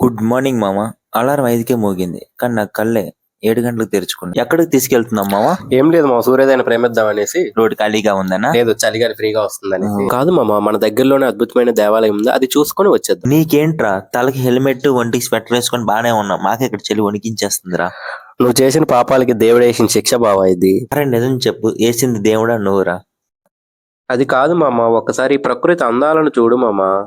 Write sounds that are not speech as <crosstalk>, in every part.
Good morning మామ. Alarm ఐదుకే మోగింది. కానీ నా కళ్ళే ఏడు గంటలకు తెరుచుకుని ఎక్కడికి తీసుకెళ్తున్నాం మామ? ఏం లేదు మా సూర్యోదయం ప్రేమిద్దాం అనేసి. రోడ్ ఖాళీగా ఉందనా? లేదు చలిగాలి ఫ్రీగా వస్తుందని కాదు మామ మన దగ్గరలోనే అద్భుతమైన దేవాలయం ఉంది. అది చూసుకొని వచ్చేద్దాం. నీకేంట్రా? తలకి హెల్మెట్ ఒంటికి స్వెటర్ వేసుకొని బానే ఉన్నాం మాకే ఇక్కడ చెల్లి వణికించేస్తుందిరా. నువ్వు చేసిన పాపాలకి దేవుడు వేసిన శిక్ష బావా ఇది. అరే నిజం చెప్పు. వేసింది దేవుడా నువ్వురా? అది కాదు మామ ఒక్కసారి ఈ ప్రకృతి అందాలను చూడు మామ.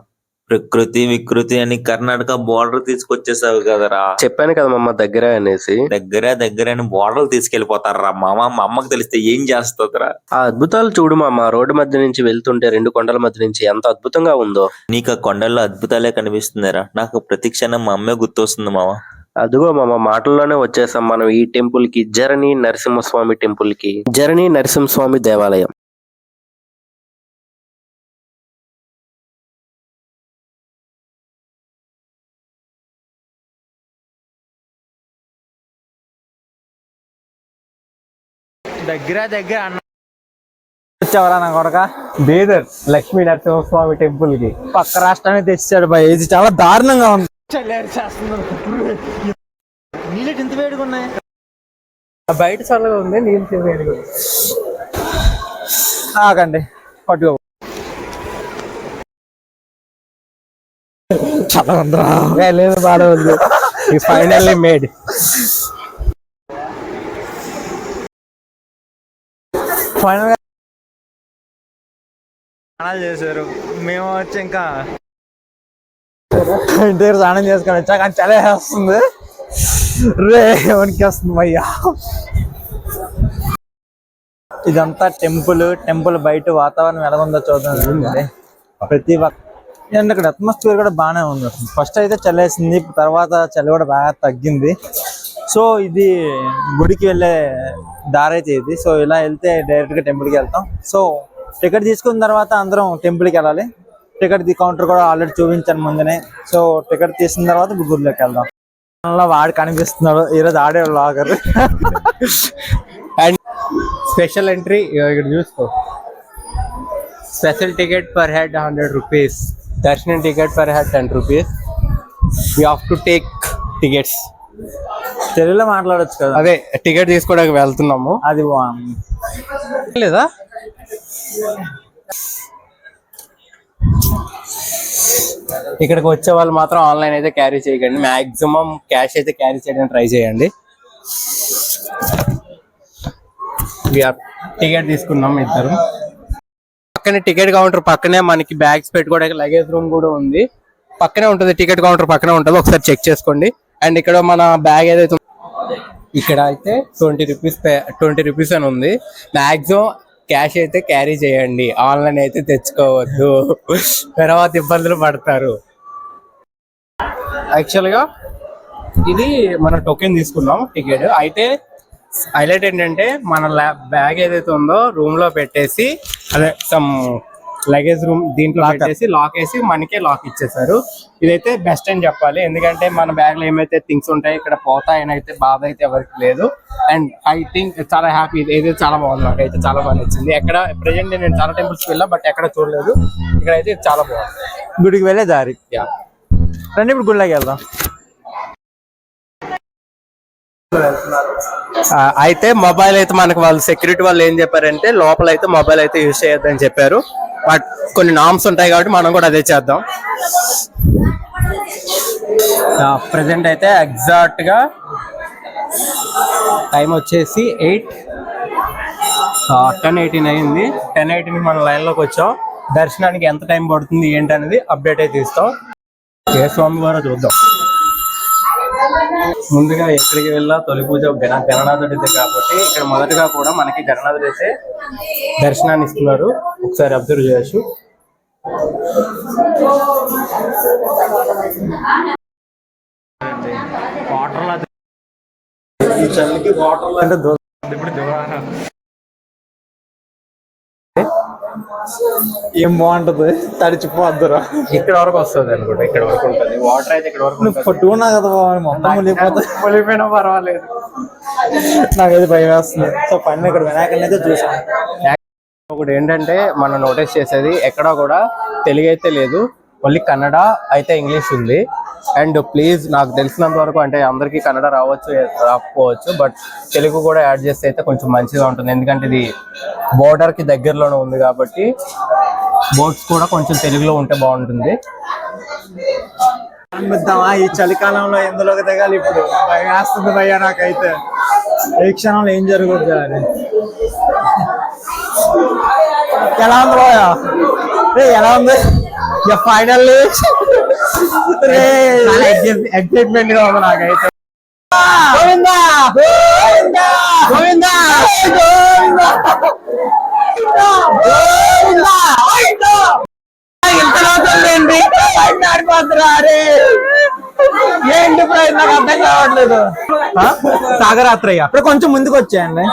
ప్రకృతి వికృతి అని కర్ణాటక బోర్డర్ తీసుకొచ్చేసావు కదరా. చెప్పాను కదా మామ దగ్గర అనేసి. దగ్గర దగ్గర అని బోర్డర్ తీసుకెళ్ళిపోతారా మామ? మా అమ్మకి తెలిస్తే ఏం చేస్తుందిరా? ఆ అద్భుతాలు చూడు మామ రోడ్డు మధ్య నుంచి వెళ్తుంటే రెండు కొండల మధ్య నుంచి ఎంత అద్భుతంగా ఉందో. నీకు ఆ కొండల్లో అద్భుతాలే కనిపిస్తుందిరా నాకు ప్రతి క్షణం మా అమ్మే గుర్తొస్తుంది మామ. అదిగో మామ మాటల్లోనే వచ్చేసాం మనం ఈ టెంపుల్కి జరణి నరసింహస్వామి టెంపుల్కి జరణి నరసింహస్వామి దేవాలయం. దగ్గర దగ్గర అన్న వచ్చావరా నా కొడక? బీదర్ లక్ష్మీ నరసింహస్వామి టెంపుల్కి పక్క రాష్ట్రానికి తెచ్చాడు బాయ్. ఇది చాలా దారుణంగా ఉంది. నీళ్ళు ఇంత వేడిగా ఉన్నాయి. బయట చల్లగా ఉంది నీళ్ళు వేడిగా. ఆగండి పట్టుకో. చాలా లేదు బాగా ఉంది. <laughs> ఈ ఫైనల్లీ మేడ్. ఫైనల్గా స్నానాలు చేశారు. మేము వచ్చి ఇంకా ఇంటి దగ్గర స్నానం చేసుకొని వచ్చా కానీ చలి వేస్తుంది. రే వనికి వస్తుంది అయ్యా ఇదంతా టెంపుల్. టెంపుల్ బయట వాతావరణం ఎలా ఉందో చూద్దాం. ప్రతి అండ్ ఇక్కడ అట్మాస్ఫియర్ కూడా బాగానే ఉంది. ఫస్ట్ అయితే చల్లేసింది తర్వాత చలి కూడా బాగా తగ్గింది. సో ఇది గుడికి వెళ్ళే దారి అయితే ఇది. సో ఇలా వెళ్తే డైరెక్ట్గా టెంపుల్కి వెళ్తాం. సో టికెట్ తీసుకున్న తర్వాత అందరం టెంపుల్కి వెళ్ళాలి. టికెట్ కౌంటర్ కూడా ఆల్రెడీ చూపించాను ముందునే. సో టికెట్ తీసిన తర్వాత గుడిలోకి వెళ్దాం. అలా వాడు కనిపిస్తున్నాడు. ఈరోజు ఆడే లాగర్ అండ్ స్పెషల్ ఎంట్రీ ఇక్కడ చూసుకో. Special ticket per head hundred rupees దర్శనం ticket per head ten rupees you have to take tickets తెలుగులో మాట్లాడొచ్చు కదా. అదే టికెట్ తీసుకోవడానికి వెళ్తున్నాము. అది లేదా? ఇక్కడికి వచ్చే వాళ్ళు మాత్రం ఆన్లైన్ అయితే క్యారీ చేయకండి. మాక్సిమం క్యాష్ అయితే క్యారీ చేయడానికి ట్రై చేయండి. టికెట్ తీసుకున్నాం ఇద్దరు. పక్కనే టికెట్ కౌంటర్ పక్కనే మనకి బ్యాగ్స్ పెట్టుకోవడానికి లగేజ్ రూమ్ కూడా ఉంది. పక్కనే ఉంటుంది టికెట్ కౌంటర్ పక్కనే ఉంటుంది. ఒకసారి చెక్ చేసుకోండి. అండ్ ఇక్కడ మన బ్యాగ్ ఏదైతే ఉందో, ఇక్కడ అయితే ట్వంటీ రూపీస్ ట్వంటీ రూపీస్ అని ఉంది. మ్యాక్సిమం క్యాష్ అయితే క్యారీ చేయండి. ఆన్లైన్ అయితే తెచ్చుకోవద్దు. తర్వాత ఇబ్బందులు పడతారు. యాక్చువల్గా ఇది మన టోకెన్ తీసుకున్నాం టికెట్. అయితే హైలైట్ ఏంటంటే మన బ్యాగ్ ఏదైతే ఉందో రూమ్లో పెట్టేసి అదే సమ్ లగేజ్ రూమ్ దీంట్లో పెట్టేసి లాక్ వేసి మనకే లాక్ ఇచ్చేసారు ఇదైతే బెస్ట్ అని చెప్పాలి. ఎందుకంటే మన బ్యాగ్లో ఏమైతే థింగ్స్ ఉంటాయి ఇక్కడ పోతాయని అయితే బాధ అయితే ఎవరికి లేదు. అండ్ ఐ థింక్ చాలా హ్యాపీ ఇది చాలా బాగుంది. నాకు అయితే చాలా బాగా నచ్చింది. ఎక్కడ ప్రెసెంట్ నేను చాలా టెంపుల్స్ వెళ్ళా బట్ ఎక్కడ చూడలేదు. ఇక్కడ అయితే చాలా బాగుంది. గుడికి వెళ్ళే దారి. రండి ఇప్పుడు గుడిలోకి వెళ్దాం. అయితే మొబైల్ అయితే మనకు వాళ్ళు సెక్యూరిటీ వాళ్ళు ఏం చెప్పారంటే లోపల అయితే మొబైల్ అయితే యూజ్ చేయొద్దని చెప్పారు. బట్ కొన్ని నామ్స్ ఉంటాయి కాబట్టి మనం కూడా అదే చేద్దాం. ప్రజెంట్ అయితే ఎగ్జాక్ట్గా టైం వచ్చేసి ఎయిట్ టెన్ ఎయిటీన్ అయింది. టెన్ ఎయిటీన్ మనం లైన్లోకి వచ్చాం. దర్శనానికి ఎంత టైం పడుతుంది ఏంటి అనేది అప్డేట్ అయితే ఇస్తాం. ఏ స్వామి గారో చూద్దాం. ముందుగా ఎక్కడికి వెళ్ళా తొలి పూజ గణ గణనాథుడిదే కాబట్టి ఇక్కడ మొదటగా కూడా మనకి గణనాథుడు అయితే దర్శనాన్ని ఇస్తున్నారు. ఒకసారి అబ్జర్వ్ చేయొచ్చు. అంటే దూ- ఏం బాగుంటది? తడిచిపోద్దురా. ఇక్కడ వరకు వస్తుంది అనుకుంటా ఇక్కడ వరకు ఉంటుంది. వాటర్ అయితే ఇక్కడ వరకు నువ్వు. పట్టుకున్నా కదా బాబు, మొత్తం మునిగిపోతుంది వెళ్ళిపోయినా <laughs> పర్వాలేదు. నాకైతే భయం వేస్తుంది. సో పైన ఇక్కడ వినాయకుడిని అయితే చూసాను ఒకటి ఏంటంటే మనం నోటీస్ చేసేది ఎక్కడా కూడా తెలుగు అయితే లేదు. ఓన్లీ కన్నడ అయితే ఇంగ్లీష్ ఉంది. అండ్ ప్లీజ్ నాకు తెలిసినంత వరకు అంటే అందరికీ కన్నడ రావచ్చు రాకపోవచ్చు బట్ తెలుగు కూడా యాడ్ చేస్తే అయితే కొంచెం మంచిగా ఉంటుంది. ఎందుకంటే ఇది బోర్డర్కి దగ్గరలోనే ఉంది కాబట్టి బోట్స్ కూడా కొంచెం తెలుగులో ఉంటే బాగుంటుంది. అనిపిద్దామా ఈ చలికాలంలో ఎందులోకి దిగాలి ఇప్పుడు? భయం వేస్తుంది భయ్యా నాకైతే. ఏ క్షణంలో ఏం జరుగుద్ది అని. ఎలా ఉంది ఎలా ఉంది? ఫైనల్ రే ఎక్సైట్మెంట్గా ఉంది నాకైతే. గోవిందా! గోవిందా! గోవిందా! గోవిందా! గోవిందా! ఇంతలో ఏంటి? నాకు అర్థం కావట్లేదు? సాగరాత్రయ్య. ఇప్పుడు కొంచెం ముందుకు వచ్చాయండి